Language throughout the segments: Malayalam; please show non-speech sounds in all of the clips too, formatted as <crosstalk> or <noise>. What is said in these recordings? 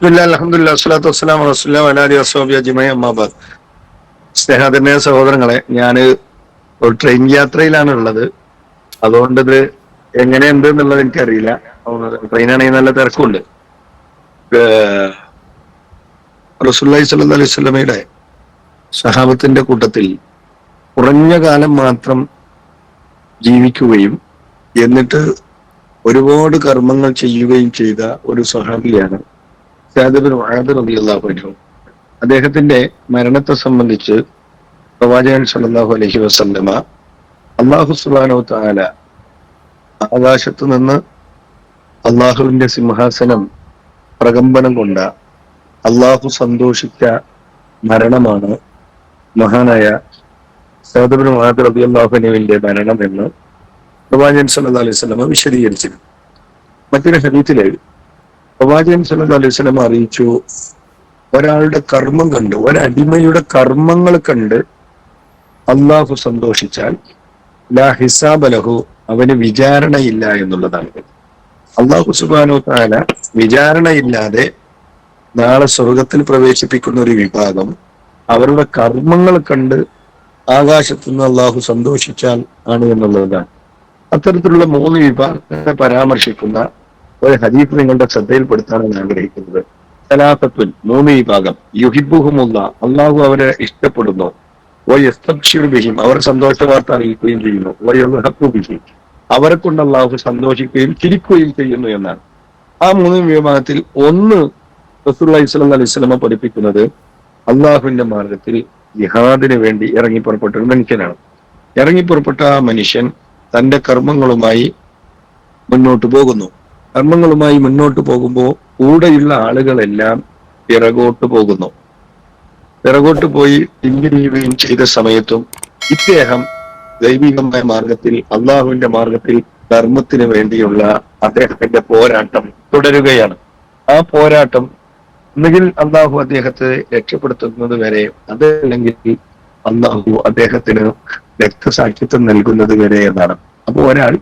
റസുല്ലാ സ്നേഹാദരനീയ സഹോദരങ്ങളെ ഞാൻ ഒരു ട്രെയിൻ യാത്രയിലാണ് ഉള്ളത്. അതുകൊണ്ട് ഇത് എങ്ങനെയുണ്ട് എന്നുള്ളത് എനിക്കറിയില്ല. ട്രെയിനാണെങ്കിൽ നല്ല തിരക്കുണ്ട്. റസുല്ലായി സല്ലു അലൈഹി സ്വലമയുടെ സഹാബത്തിന്റെ കൂട്ടത്തിൽ കുറഞ്ഞ കാലം മാത്രം ജീവിക്കുകയും എന്നിട്ട് ഒരുപാട് കർമ്മങ്ങൾ ചെയ്യുകയും ചെയ്ത ഒരു സഹാബിയാണ് അദ്ദേഹത്തിന്റെ മരണത്തെ സംബന്ധിച്ച് പ്രവാചകൻ സല്ലല്ലാഹു അലൈഹി വസല്ലമ അള്ളാഹു സുബ്ഹാനഹു താല ആകാശത്ത് നിന്ന് അള്ളാഹുവിന്റെ സിംഹാസനം പ്രകമ്പനം കൊണ്ട അള്ളാഹു സന്തോഷിച്ച മരണമാണ് മഹാനായ സാദിബിൻ മഹാദ് റബി അള്ളാഹുനുവിന്റെ മരണം എന്ന് പ്രവാചകൻ സല്ലാ അലൈഹി സ്വലമ വിശദീകരിച്ചിരുന്നു. മറ്റൊരു ഹദീത്തിൽ പ്രവാചകൻ സല്ലു അലൈഹി വസല്ലം അറിയിച്ചു ഒരാളുടെ കർമ്മം കണ്ട് ഒരടിമയുടെ കർമ്മങ്ങൾ കണ്ട് അള്ളാഹു സന്തോഷിച്ചാൽ ലാ ഹിസാബലഹു അവന് വിചാരണയില്ല എന്നുള്ളതാണ്. അള്ളാഹു സുബാനു താല വിചാരണയില്ലാതെ നാളെ സ്വർഗത്തിൽ പ്രവേശിപ്പിക്കുന്ന ഒരു വിഭാഗം അവരുടെ കർമ്മങ്ങൾ കണ്ട് ആകാശത്തുനിന്ന് അള്ളാഹു സന്തോഷിച്ചാൽ ആണ് എന്നുള്ളതാണ്. അത്തരത്തിലുള്ള മൂന്ന് വിഭാഗത്തെ പരാമർശിക്കുന്ന ഒരു ഹദീഫ് നിങ്ങളുടെ ശ്രദ്ധയിൽപ്പെടുത്താനാണ് ആഗ്രഹിക്കുന്നത്. സലാഫത്തുൽ മൂന്ന് വിഭാഗം. യുഹിബുഹുമുള്ള അള്ളാഹു അവരെ ഇഷ്ടപ്പെടുന്നു. ബിഹിം അവർ സന്തോഷ വാർത്ത അറിയിക്കുകയും ചെയ്യുന്നു. ബിഹിം അവരെ കൊണ്ട് അള്ളാഹു സന്തോഷിക്കുകയും ചിരിക്കുകയും ചെയ്യുന്നു എന്നാണ്. ആ മൂന്ന് വിഭാഗത്തിൽ ഒന്ന് റസൂല്ലി സ്വലം അലൈഹി സ്വലമ പഠിപ്പിക്കുന്നത് അള്ളാഹുവിന്റെ മാർഗത്തിൽ ജിഹാദിന് വേണ്ടി ഇറങ്ങി പുറപ്പെട്ട ഒരു മനുഷ്യനാണ്. ഇറങ്ങി പുറപ്പെട്ട ആ മനുഷ്യൻ തന്റെ കർമ്മങ്ങളുമായി മുന്നോട്ട് പോകുന്നു. കർമ്മങ്ങളുമായി മുന്നോട്ട് പോകുമ്പോൾ കൂടെയുള്ള ആളുകളെല്ലാം പിറകോട്ട് പോകുന്നു. പിറകോട്ട് പോയി പിന്തിരിയുകയും ചെയ്ത സമയത്തും ഇദ്ദേഹം ദൈവികമായ മാർഗത്തിൽ അള്ളാഹുവിന്റെ മാർഗത്തിൽ ധർമ്മത്തിന് വേണ്ടിയുള്ള അദ്ദേഹത്തിന്റെ പോരാട്ടം തുടരുകയാണ്. ആ പോരാട്ടം ഒന്നുകിൽ അള്ളാഹു അദ്ദേഹത്തെ രക്ഷപ്പെടുത്തുന്നത് വരെ അതല്ലെങ്കിൽ അള്ളാഹു അദ്ദേഹത്തിന് രക്തസാക്ഷിത്വം നൽകുന്നത് വരെ എന്നാണ്. അപ്പൊ ഒരാൾ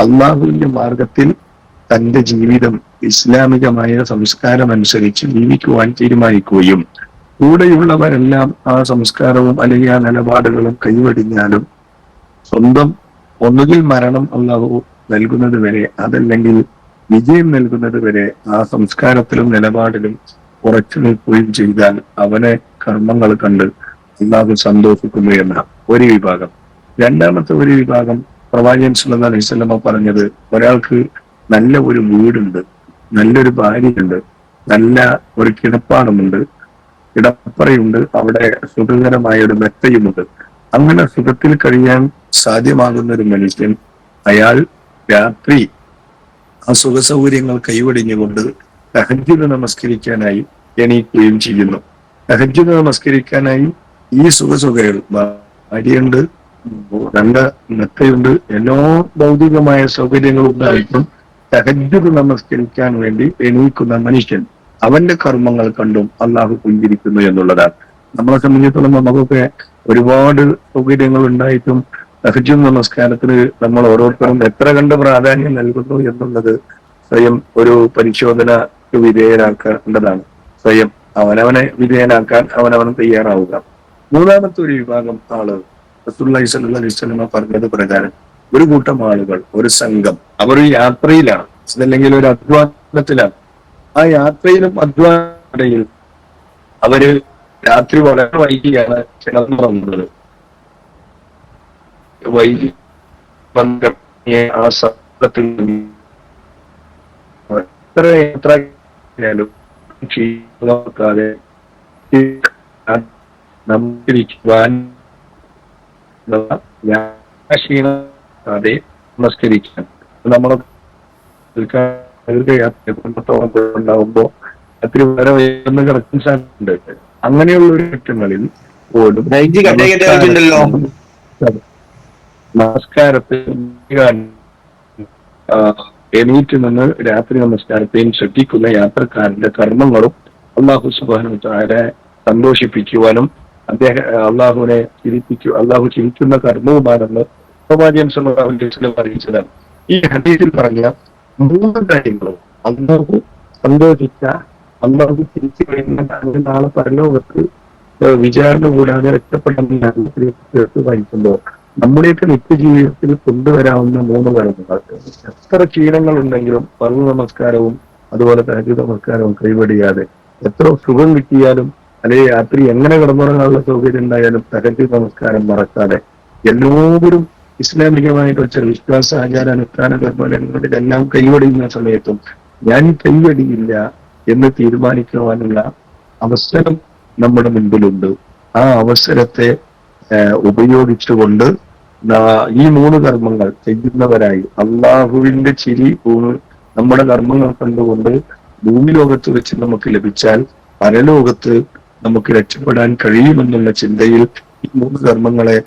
അള്ളാഹുവിന്റെ മാർഗത്തിൽ തന്റെ ജീവിതം ഇസ്ലാമികമായ സംസ്കാരം അനുസരിച്ച് ജീവിക്കുവാൻ തീരുമാനിക്കുകയും കൂടെയുള്ളവരെല്ലാം ആ സംസ്കാരവും അല്ലെങ്കിൽ ആ നിലപാടുകളും കൈവടിഞ്ഞാലും സ്വന്തം ഒന്നുകിൽ മരണം അള്ളാഹു നൽകുന്നത് വരെ അതല്ലെങ്കിൽ വിജയം നൽകുന്നത് വരെ ആ സംസ്കാരത്തിലും നിലപാടിലും ഉറച്ചു നിൽക്കുകയും ചെയ്താൽ അവനെ കർമ്മങ്ങൾ കണ്ട് അള്ളാഹു സന്തോഷിക്കുന്നു എന്ന ഒരു വിഭാഗം. രണ്ടാമത്തെ ഒരു വിഭാഗം പ്രവാചകൻ സുല്ലാ സ്വലമ്മ പറഞ്ഞത് ഒരാൾക്ക് നല്ല ഒരു വീടുണ്ട് നല്ലൊരു ഭാര്യയുണ്ട് നല്ല ഒരു കിടപ്പാടമുണ്ട് കിടപ്പറയുണ്ട് അവിടെ സുഖകരമായ ഒരു മെത്തയുമുണ്ട്. അങ്ങനെ സുഖത്തിൽ കഴിയാൻ സാധ്യമാകുന്ന ഒരു മനുഷ്യൻ അയാൾ രാത്രി ആ സുഖ സൗകര്യങ്ങൾ കൈവടിഞ്ഞുകൊണ്ട് തഹജ്ജുദ് നമസ്കരിക്കാനായി എണീക്കുകയും ചെയ്യുന്നു. തഹജ്ജുദ് നമസ്കരിക്കാനായി ഈ സുഖ സുഖങ്ങൾ ഭാര്യയുണ്ട് നല്ല മെത്തയുണ്ട് എല്ലാ ഭൗതികമായ സൗകര്യങ്ങളും ഉണ്ടായിട്ടും തഹജ്ജുദ് നമസ്കരിക്കാൻ വേണ്ടി എണീക്കുന്ന മനുഷ്യൻ അവന്റെ കർമ്മങ്ങൾ കണ്ടും അള്ളാഹു പുഞ്ചിരിക്കുന്നു എന്നുള്ളതാണ്. നമ്മളെ സംബന്ധിച്ചിടത്തോളം നമുക്കൊക്കെ ഒരുപാട് സൗകര്യങ്ങൾ ഉണ്ടായിട്ടും തഹജ്ജുദ് നമസ്കാരത്തിന് നമ്മൾ ഓരോരുത്തരും എത്ര കണ്ട് പ്രാധാന്യം നൽകുന്നു എന്നുള്ളത് സ്വയം ഒരു പരിശോധനക്ക് വിധേയനാക്കേണ്ടതാണ് സ്വയം അവനവനെ വിധേയനാക്കാൻ അവനവൻ തയ്യാറാവുക. മൂന്നാമത്തെ ഒരു വിഭാഗം ആൾ റസൂല്ലി സല്ലു അലൈഹി സ്വലമ പറഞ്ഞത് പ്രകാരം ഒരു കൂട്ടം ആളുകൾ ഒരു സംഘം അവർ യാത്രയിലാണ്. അല്ലെങ്കിൽ ഒരു അധ്വാനത്തിലാണ്. ആ യാത്രയിലും അധ്വാനയിൽ അവർ രാത്രി വളരെ വൈകിയാണ് കിടന്നുറങ്ങുന്നത് വൈകി ആ സംഘത്തിൽ എത്ര യാത്ര ആയാലും ക്ഷീണമൊക്കാതെ <unintelligible> നമസ്കരിക്കുവാൻ ക്ഷീണാതെ നമസ്കരിക്കാൻ നമ്മൾ ഉണ്ടാവുമ്പോ രാത്രി വളരെ ഉയർന്ന് കിടക്കുന്ന സാധ്യതയുണ്ട് അങ്ങനെയുള്ള ഒരു ഘട്ടങ്ങളിൽ പോലും നമസ്കാരത്തെ എണീറ്റ് നിന്ന് രാത്രി നമസ്കാരത്തെയും ശ്രദ്ധിക്കുന്ന യാത്രക്കാരന്റെ കർമ്മങ്ങളും അള്ളാഹു സുബാനു താരെ സന്തോഷിപ്പിക്കുവാനും അദ്ദേഹം അള്ളാഹുവിനെ ചിരിപ്പിക്കു അള്ളാഹു ചിരിക്കുന്ന കർമ്മവുമാണെന്ന് സല്ലല്ലാഹു അലൈഹി അറിയിച്ചതാണ് ഈ ഹദീസിൽ പറഞ്ഞ മൂന്ന് കാര്യങ്ങളും അള്ളാഹു സന്തോഷിച്ച അള്ളാഹു തിരിച്ചു കഴിഞ്ഞാൽ അവർ നാളെ പരലോകത്ത് വിചാരണ കൂടാതെ രക്ഷപ്പെടുന്ന ചേർത്ത് വായിക്കുമ്പോൾ നമ്മുടെയൊക്കെ നിത്യജീവിതത്തിൽ കൊണ്ടുവരാവുന്ന മൂന്ന് കാര്യങ്ങൾ. എത്ര ക്ഷീണങ്ങൾ ഉണ്ടെങ്കിലും പർവ നമസ്കാരവും അതുപോലെ തഹജ് നമസ്കാരവും കൈവടിയാതെ എത്ര സുഖം കിട്ടിയാലും അല്ലെങ്കിൽ രാത്രി എങ്ങനെ കിടന്നുറങ്ങാനുള്ള സൗകര്യം ഉണ്ടായാലും തഹജ് നമസ്കാരം മറക്കാതെ എല്ലാവരും ഇസ്ലാമികമായിട്ട് വെച്ച വിശ്വാസ ആചാര അനുഷ്ഠാന കർമ്മങ്ങളിലെല്ലാം കൈവടിയുന്ന സമയത്തും ഞാൻ കൈവടിയില്ല എന്ന് തീരുമാനിക്കുവാനുള്ള അവസരം നമ്മുടെ മുൻപിലുണ്ട്. ആ അവസരത്തെ ഉപയോഗിച്ചുകൊണ്ട് ഈ മൂന്ന് കർമ്മങ്ങൾ ചെയ്യുന്നവരായി അള്ളാഹുവിന്റെ ചിരി നമ്മുടെ കർമ്മങ്ങൾ കണ്ടുകൊണ്ട് ഭൂമി ലോകത്ത് വെച്ച് നമുക്ക് ലഭിച്ചാൽ പരലോകത്ത് നമുക്ക് രക്ഷപ്പെടാൻ കഴിയുമെന്നുള്ള ചിന്തയിൽ ഈ മൂന്ന് കർമ്മങ്ങളെ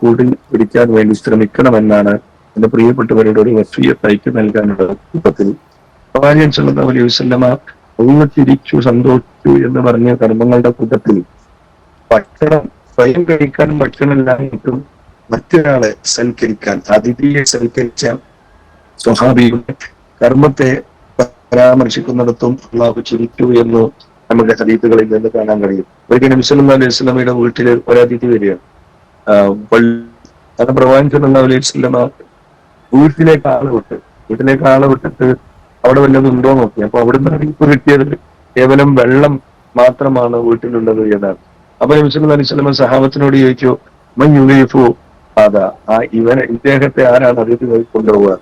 കൂടി പിടിക്കാൻ വേണ്ടി ശ്രമിക്കണമെന്നാണ് എന്റെ പ്രിയപ്പെട്ടവരുടെ ഒരു വസ്തുയത്തൈക്ക് നൽകാനുള്ള രൂപത്തിൽ പ്രവാചകൻ സല്ലല്ലാഹു അലൈഹി വസല്ലമ ഒന്ന് സന്തോഷിച്ചു എന്ന് പറഞ്ഞ കർമ്മങ്ങളുടെ കൂട്ടത്തിൽ ഭക്ഷണം സ്വയം കഴിക്കാൻ ഭക്ഷണമില്ലായിട്ടും മറ്റൊരാളെ സൽക്കരിക്കാൻ അതിഥിയെ സൽക്കരിച്ച സ്വഹാബിയുടെ കർമ്മത്തെ പരാമർശിക്കുന്നിടത്തും അള്ളാഹു ചിരിച്ചു എന്ന് നമ്മുടെ ഹദീത്തുകളിൽ നിന്ന് കാണാൻ കഴിയും. ഒരിക്കലും നബി അലൈഹി വസല്ലമയുടെ വീട്ടിൽ ഒരു അതിഥി വരികയാണ്. കാരണം അലൈഹി വസല്ലമ വീട്ടിലേക്ക് ആൾ വിട്ട് വീട്ടിലേക്ക് ആൾ വിട്ടിട്ട് അവിടെ വല്ലതും ഉണ്ടോ നോക്കി. അപ്പൊ അവിടുന്ന് അറിയിപ്പ് കിട്ടിയത് കേവലം വെള്ളം മാത്രമാണ് വീട്ടിലുള്ളത് എന്നാണ്. അപ്പൊ അലൈഹി വസല്ലമ സഹാബത്തിനോട് ചോദിച്ചു മൻ അതാ ആ ഇവനെ ഇദ്ദേഹത്തെ ആരാണ് അതിഥി കൊണ്ടുപോവുക?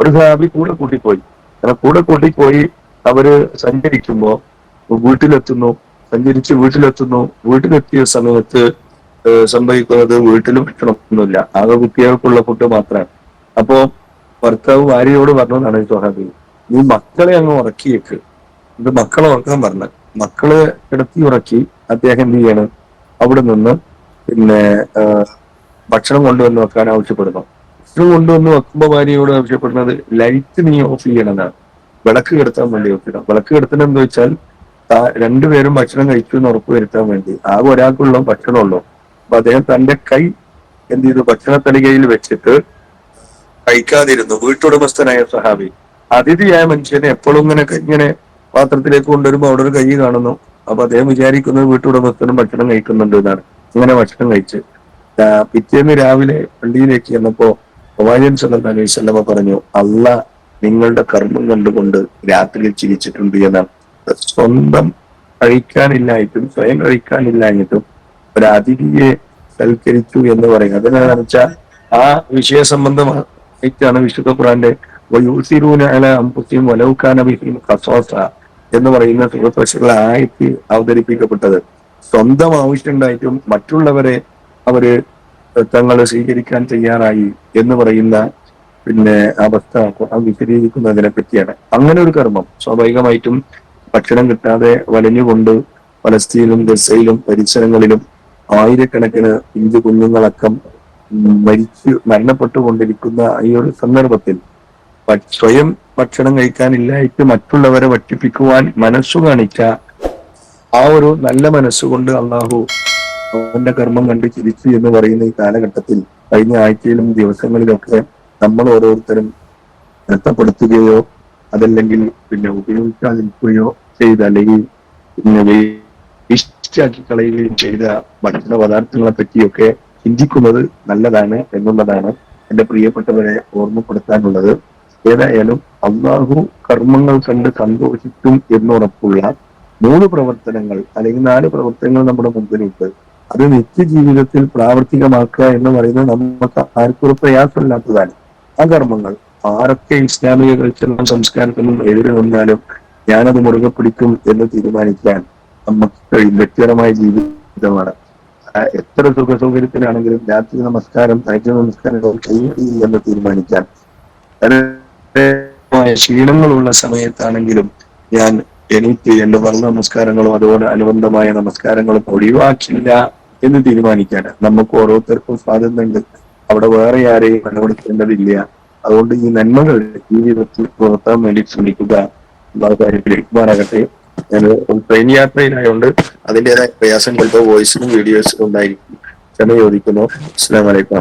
ഒരു സഹാബി കൂടെ കൂട്ടിപ്പോയി. അങ്ങനെ കൂടെ കൂട്ടിപ്പോയി അവർ സഞ്ചരിക്കുമ്പോ വീട്ടിലെത്തുന്നു സഞ്ചരിച്ച് വീട്ടിലെത്തുന്നു. വീട്ടിലെത്തിയ സമയത്ത് സംഭവിക്കുന്നത് വീട്ടിൽ ഭക്ഷണമൊന്നുമില്ല ആകെ കുട്ടികൾക്കുള്ള ഫുഡ് മാത്രമാണ്. അപ്പോ ഭർത്താവ് ഭാര്യയോട് പറഞ്ഞതാണ് സുഹാബി നീ മക്കളെ അങ്ങ് ഉറക്കിയേക്ക്. ഇത് മക്കളെ ഉറക്കാൻ പറഞ്ഞു. മക്കളെ കിടത്തി ഉറക്കി അദ്ദേഹം എന്ത് ചെയ്യണം? അവിടെ നിന്ന് പിന്നെ ഭക്ഷണം കൊണ്ടുവന്ന് വെക്കാൻ ആവശ്യപ്പെടുന്നു. ഭക്ഷണം കൊണ്ടുവന്ന് വെക്കുമ്പോ ഭാര്യയോട് ആവശ്യപ്പെടുന്നത് ലൈറ്റ് നീ ഓഫ് ചെയ്യണമെന്നാണ്. വിളക്ക് കിടത്താൻ വേണ്ടി വെക്കണം വിളക്ക് കിടത്തണം എന്ന് വെച്ചാൽ രണ്ടുപേരും ഭക്ഷണം കഴിച്ചു എന്ന് ഉറപ്പ് വരുത്താൻ വേണ്ടി. ആകെ ഒരാൾക്കുള്ള ഭക്ഷണമുള്ളൂ. അപ്പൊ അദ്ദേഹം തന്റെ കൈ എന്ത് ചെയ്തു? ഭക്ഷണ തലികയിൽ വെച്ചിട്ട് കഴിക്കാതിരുന്നു. വീട്ടുടമസ്ഥനായ സഹാബി. അതിഥിയായ മനുഷ്യനെ എപ്പോഴും ഇങ്ങനെ ഇങ്ങനെ പാത്രത്തിലേക്ക് കൊണ്ടുവരുമ്പോ അവിടെ ഒരു കൈ കാണുന്നു. അപ്പൊ അദ്ദേഹം വിചാരിക്കുന്നത് വീട്ടുടമസ്ഥനും ഭക്ഷണം കഴിക്കുന്നുണ്ട് എന്നാണ്. അങ്ങനെ ഭക്ഷണം കഴിച്ച്. പിറ്റേന്ന് രാവിലെ പള്ളിയിലേക്ക് ചെന്നപ്പോ പ്രവാചകൻ സല്ലാ അലൈഹി സ്വലമ പറഞ്ഞു അല്ല നിങ്ങളുടെ കർമ്മം കണ്ടുകൊണ്ട് രാത്രിയിൽ ചിരിച്ചിട്ടുണ്ട് എന്നാണ്. സ്വന്തം കഴിക്കാനില്ലായിട്ടും സ്വയം കഴിക്കാനില്ലായിട്ടും ഒരു അതിഥിയെ സൽക്കരിച്ചു എന്ന് പറയുന്നത്. അതിനാണെന്ന് വെച്ചാൽ ആ വിഷയ സംബന്ധമായിട്ടാണ് വിശുദ്ധ ഖുറാന്റെ എന്ന് പറയുന്ന സുഹൃത്തുക്കളെ ആയിട്ട് അവതരിപ്പിക്കപ്പെട്ടത്. സ്വന്തം ആവശ്യമുണ്ടായിട്ടും മറ്റുള്ളവരെ അവർ തങ്ങൾ സ്വീകരിക്കാൻ തയ്യാറായി എന്ന് പറയുന്ന പിന്നെ അവസ്ഥ വിശദീകരിക്കുന്നതിനെ പറ്റിയാണ്. അങ്ങനെ ഒരു കർമ്മം സ്വാഭാവികമായിട്ടും ഭക്ഷണം കിട്ടാതെ വലഞ്ഞുകൊണ്ട് പലസ്തീനിലും ഗസയിലും പരിസരങ്ങളിലും ആയിരക്കണക്കിന് ഇന്ത്യ കുഞ്ഞുങ്ങളടക്കം ഉം, മരിച്ചു മരണപ്പെട്ടുകൊണ്ടിരിക്കുന്ന ഈ ഒരു സന്ദർഭത്തിൽ സ്വയം ഭക്ഷണം കഴിക്കാനില്ലായിട്ട് മറ്റുള്ളവരെ വട്ടിപ്പിക്കുവാൻ മനസ്സു കാണിച്ച ആ ഒരു നല്ല മനസ്സുകൊണ്ട് അള്ളാഹു അവന്റെ കർമ്മം കണ്ട് ചിരിച്ചു എന്ന് പറയുന്ന ഈ കാലഘട്ടത്തിൽ കഴിഞ്ഞ ആഴ്ചയിലും ദിവസങ്ങളിലൊക്കെ നമ്മൾ ഓരോരുത്തരും നഷ്ടപ്പെടുത്തുകയോ അതല്ലെങ്കിൽ പിന്നെ ഉപയോഗിക്കാതിരിക്കുകയോ ചെയ്ത അല്ലെങ്കിൽ പിന്നെ വേസ്റ്റാക്കി കളയുകയും ചെയ്ത ഭക്ഷണ പദാർത്ഥങ്ങളെ പറ്റിയൊക്കെ ചിന്തിക്കുന്നത് നല്ലതാണ് എന്നുള്ളതാണ് എന്റെ പ്രിയപ്പെട്ടവരെ ഓർമ്മപ്പെടുത്താനുള്ളത്. ഏതായാലും അള്ളാഹു കർമ്മങ്ങൾ കണ്ട് സന്തോഷിക്കും എന്നുറപ്പുള്ള മൂന്ന് പ്രവർത്തനങ്ങൾ അല്ലെങ്കിൽ നാല് പ്രവർത്തനങ്ങൾ നമ്മുടെ മുമ്പിലുണ്ട്. അത് നിത്യജീവിതത്തിൽ പ്രാവർത്തികമാക്കുക എന്ന് പറയുന്നത് നമുക്ക് ആർക്കും ഒരു പ്രയാസമില്ലാത്തതാണ്. ആ കർമ്മങ്ങൾ ആരൊക്കെ ഇസ്ലാമിക കൾച്ചറിനും സംസ്കാരത്തിലും എതിരെ നിന്നാലും ഞാനത് മുറുകെ പിടിക്കും എന്ന് തീരുമാനിക്കാൻ നമുക്ക് വ്യക്തിപരമായ ജീവിതമാണ്. എത്ര സുഖ സൗകര്യത്തിനാണെങ്കിലും രാത്രി നമസ്കാരം തൈജ നമസ്കാരം കഴിയില്ല എന്ന് തീരുമാനിക്കാൻ. ക്ഷീണങ്ങളുള്ള സമയത്താണെങ്കിലും ഞാൻ എനിക്ക് എന്റെ വർണ നമസ്കാരങ്ങളും അതുപോലെ അനുബന്ധമായ നമസ്കാരങ്ങളും ഒഴിവാക്കില്ല എന്ന് തീരുമാനിക്കാൻ. നമുക്ക് ഓരോരുത്തർക്കും സ്വാതന്ത്ര്യമുണ്ട് അവിടെ വേറെ ആരെയും കണ്ടുപിടിക്കേണ്ടതില്ല അതുകൊണ്ട് ഈ നന്മകൾ ജീവിതത്തിൽ പുറത്താൻ വേണ്ടി ശ്രമിക്കുക. എന്നുള്ള കാര്യത്തിൽ ഇക്കുമാറാകട്ടെ ഞാൻ ട്രെയിൻ യാത്രയിലായതുകൊണ്ട് അതിന്റെതായ പ്രയാസം ചിലപ്പോൾ വോയിസിനും വീഡിയോസിനും ഉണ്ടായിരിക്കും. ക്ഷമ ചോദിക്കുന്നു. അസ്സാം വലൈക്കും